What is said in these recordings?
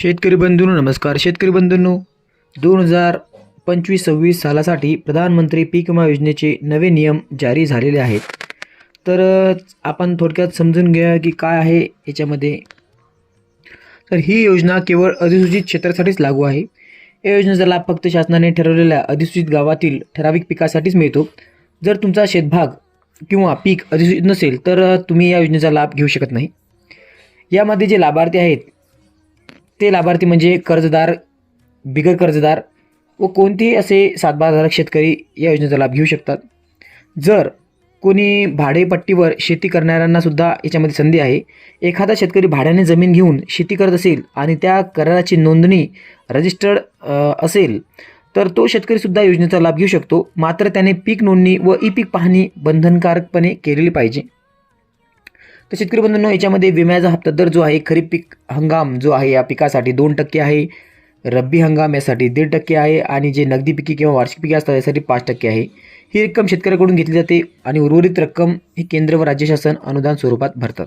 शेतकरी बंधूंनो नमस्कार. शेतकरी बंधूंनो दोन हजार पंचवीस सव्वीस सालासाठी प्रधानमंत्री पीक विमा योजनेचे नवे नियम जारी झालेले आहेत. तर आपण थोडक्यात समजून घ्या की काय आहे याच्यामध्ये. तर ही योजना केवळ अधिसूचित क्षेत्रासाठीच लागू आहे. या योजनेचा लाभ फक्त शासनाने ठरवलेल्या अधिसूचित गावातील ठराविक पिकासाठीच मिळतो. जर तुमचा शेतभाग किंवा पीक अधिसूचित नसेल तर तुम्ही या योजनेचा लाभ घेऊ शकत नाही. यामध्ये जे लाभार्थी आहेत ते लाभार्थी म्हणजे कर्जदार बिगर कर्जदार व कोणतेही असे सातबाराधारक शेतकरी या योजनेचा लाभ घेऊ शकतात. जर कोणी भाडेपट्टीवर शेती करणाऱ्यांना सुद्धा याच्यामध्ये संधी आहे एखादा शेतकरी भाड्याने जमीन घेऊन शेती करत असेल आणि त्या कराराची नोंदणी रजिस्टर्ड असेल तर तो शेतकरीसुद्धा योजनेचा लाभ घेऊ शकतो. मात्र त्याने पीक नोंदणी व ई पीक पाहणी बंधनकारकपणे केलेली पाहिजे. तर शेतकरी बंधूंनो याच्यामध्ये विम्याचा हप्ता दर जो आहे खरीप पीक हंगाम जो आहे या पिकासाठी दोन टक्के आहे. रब्बी हंगाम यासाठी दीड टक्के आहे आणि जे नगदी पिके किंवा वार्षिक पिके असतात यासाठी पाच टक्के आहे. ही रक्कम शेतकऱ्याकडून घेतली जाते आणि उर्वरित रक्कम ही केंद्र व राज्य शासन अनुदान स्वरूपात भरतात.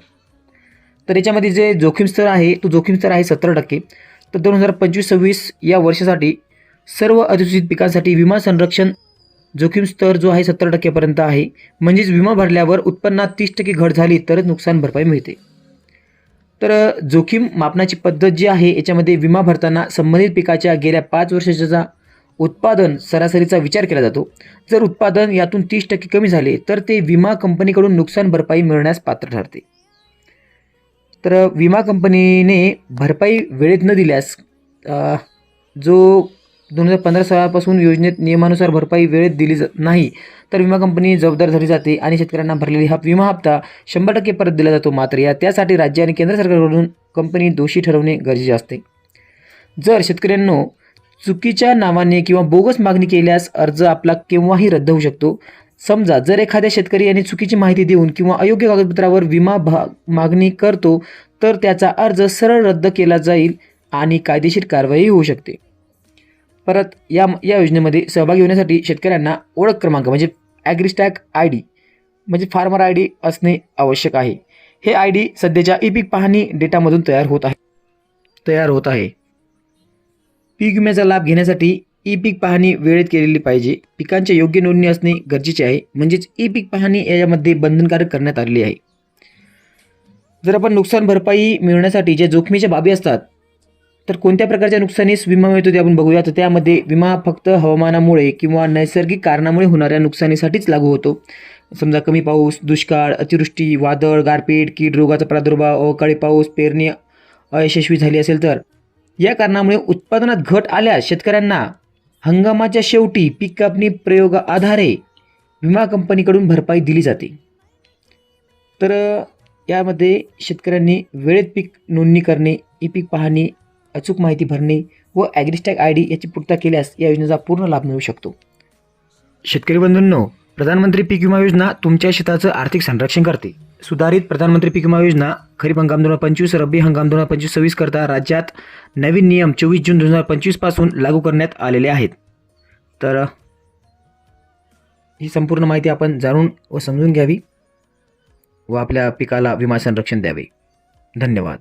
तर याच्यामध्ये जे जोखीम स्तर आहे तो जोखीम स्तर आहे सतरा टक्के. तर दोन हजार पंचवीस सव्वीस या वर्षासाठी सर्व अधिसूचित पिकांसाठी विमा संरक्षण जोखीम स्तर जो आहे सत्तर टक्क्यापर्यंत आहे. म्हणजेच विमा भरल्यावर उत्पन्नात तीस टक्के घट झाली तरच नुकसान भरपाई मिळते. तर जोखीम मापनाची पद्धत जी आहे याच्यामध्ये विमा भरताना संबंधित पिकाच्या गेल्या पाच वर्षाच्या उत्पादन सरासरीचा विचार केला जातो. जर उत्पादन यातून तीस टक्के कमी झाले तर ते विमा कंपनीकडून नुकसान भरपाई मिळण्यास पात्र ठरते. तर विमा कंपनीने भरपाई वेळेत न दिल्यास जो दोन हजार पंधरा सालापासून योजनेत नियमानुसार भरपाई वेळेत दिली नाही तर विमा कंपनी जबाबदार धरली जाते आणि शेतकऱ्यांना भरलेली हा विमा हप्ता शंभर टक्के परत दिला जातो मात्र या त्यासाठी राज्य आणि केंद्र सरकारकडून कंपनी दोषी ठरवणे गरजेचे असते. जर शेतकऱ्यांनो चुकीच्या नावाने किंवा बोगस मागणी केल्यास अर्ज आपला केव्हाही रद्द होऊ शकतो. समजा जर एखाद्या शेतकरी यांनी चुकीची माहिती देऊन किंवा अयोग्य कागदपत्रावर विमा भाग मागणी करतो तर त्याचा अर्ज सरळ रद्द केला जाईल आणि कायदेशीर कारवाई होऊ शकते. परत या या योजनेमध्ये सहभागी होण्यासाठी शेतकऱ्यांना ओळख क्रमांक म्हणजे ॲग्रिस्टॅक आय डी म्हणजे फार्मर आय डी असणे आवश्यक आहे. हे आय डी सध्याच्या ई पीक पाहणी डेटामधून तयार होत आहे. तयार होत आहे. पीक विम्याचा लाभ घेण्यासाठी ई पीक पाहणी वेळेत केलेली पाहिजे. पिकांच्या योग्य नोंदणी असणे गरजेचे आहे. म्हणजेच ई पीक पाहणी यामध्ये बंधनकारक करण्यात आलेली आहे. जर आपण नुकसान भरपाई मिळवण्यासाठी ज्या जोखमीच्या बाबी असतात तर कोणत्या प्रकारच्या नुकसानीस विमा मिळतो ते आपण बघूया तर त्यामध्ये विमा फक्त हवामानामुळे किंवा नैसर्गिक कारणामुळे होणाऱ्या नुकसानीसाठीच लागू होतो. समजा कमी पाऊस दुष्काळ अतिवृष्टी वादळ गारपीट कीड रोगाचा प्रादुर्भाव अवकाळी पाऊस पेरणी अयशस्वी झाली असेल तर. या कारणामुळे उत्पादनात घट आल्यास शेतकऱ्यांना हंगामाच्या शेवटी पीक कापणी प्रयोगा आधारे विमा कंपनीकडून भरपाई दिली जाते. तर यामध्ये शेतकऱ्यांनी वेळेत पीक नोंदणी करणे ई पीक पाहणी अचूक माहिती भरणे व ॲग्रिस्टॅग आय डी याची पूर्तता केल्यास या योजनेचा पूर्ण लाभ मिळू शकतो. शेतकरी बंधूंनो प्रधानमंत्री पीक विमा योजना तुमच्या शेताचं आर्थिक संरक्षण करते. सुधारित प्रधानमंत्री पीक विमा योजना खरीप हंगाम दोन हजार पंचवीस रब्बी हंगाम दोन हजार पंचवीस सव्वीस करता राज्यात नवीन नियम चोवीस जून दोन हजार पंचवीसपासून लागू करण्यात आलेले आहेत. तर ही संपूर्ण माहिती आपण जाणून व समजून घ्यावी व आपल्या पिकाला विमा संरक्षण द्यावे. धन्यवाद.